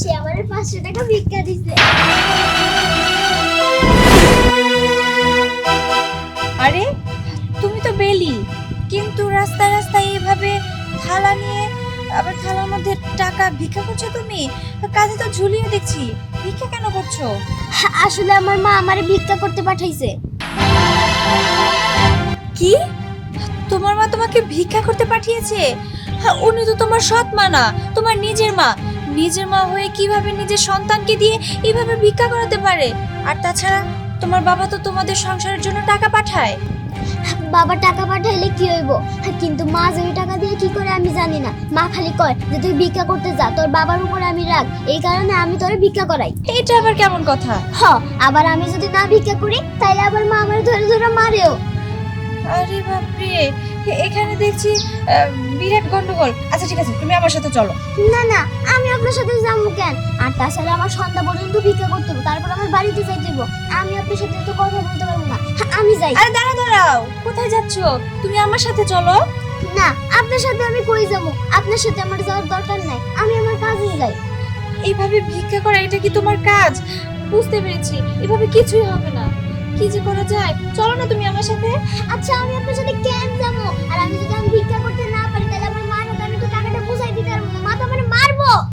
সে আমার পাঁচশো টাকা ভিক্ষা দিছে। আরে তুমি তো বেলি। কিন্তু রাস্তায় রাস্তায় এইভাবে থালা নিয়ে আবার থালার মধ্যে টাকা ভিক্ষা করছ তুমি? কাজে তো ঝুলিয়ে দেখছি। ভিক্ষা কেন করছ? আসলে আমার মা আমারে ভিক্ষা করতে পাঠাইছে। কি? তোমার মা তোমাকে ভিক্ষা করতে পাঠিয়েছে? হ্যাঁ, উনি তো তোমার সৎ মা না তোমার নিজের মা। নিজের মা হয়ে কীভাবে নিজের সন্তানকে দিয়ে এইভাবে ভিক্ষা করাতে পারে? আর তাছাড়া তোমার বাবা তো তোমাদের সংসারের জন্য টাকা পাঠায়। বাবা টাকা পাঠাইলে কি হইব? কিন্তু মা যে টাকা দিয়ে কি করে আমি জানি না। মা খালি কয় যে তুই ভিক্ষা করতে যা তোর বাবার উপরে আমি রাগ। এই কারণে আমি তোরে ভিক্ষা করাই। এটা আবার কেমন কথা? হ আবার আমি যদি না ভিক্ষা করি তাইলে আবার মা আমার ধরে ধরে মারেও। আরে বাপরে। এখানে দেখছি বিরাট গন্ডগোল। আচ্ছা ঠিক আছে তুমি আমার সাথে চলো। না না আমি আপনার সাথে যাব কেন? আর তাছাড়া আমার সন্ধ্যা পর্যন্ত ভিক্ষা করতে হবে তারপর আমার বাড়িতে যাইতে হবে আমি আপনার সাথে তো কথা বলতে পারব না। আমি যাই। আরে দাঁড়া দাঁড়াও। কোথায় যাচ্ছ? তুমি আমার সাথে চলো। না আপনার সাথে আমি কই যাব? আপনার সাথে আমার যাওয়ার দরকার নাই। আমি আমার কাজে যাই। এইভাবে ভিক্ষা করা এটা কি তোমার কাজ? বুঝতে পেরেছি। এভাবে কিছুই হবে না। কি যে করা যায়? চলো না তুমি আমার সাথে। আচ্ছা আমি আপনার সাথে কেন যাব?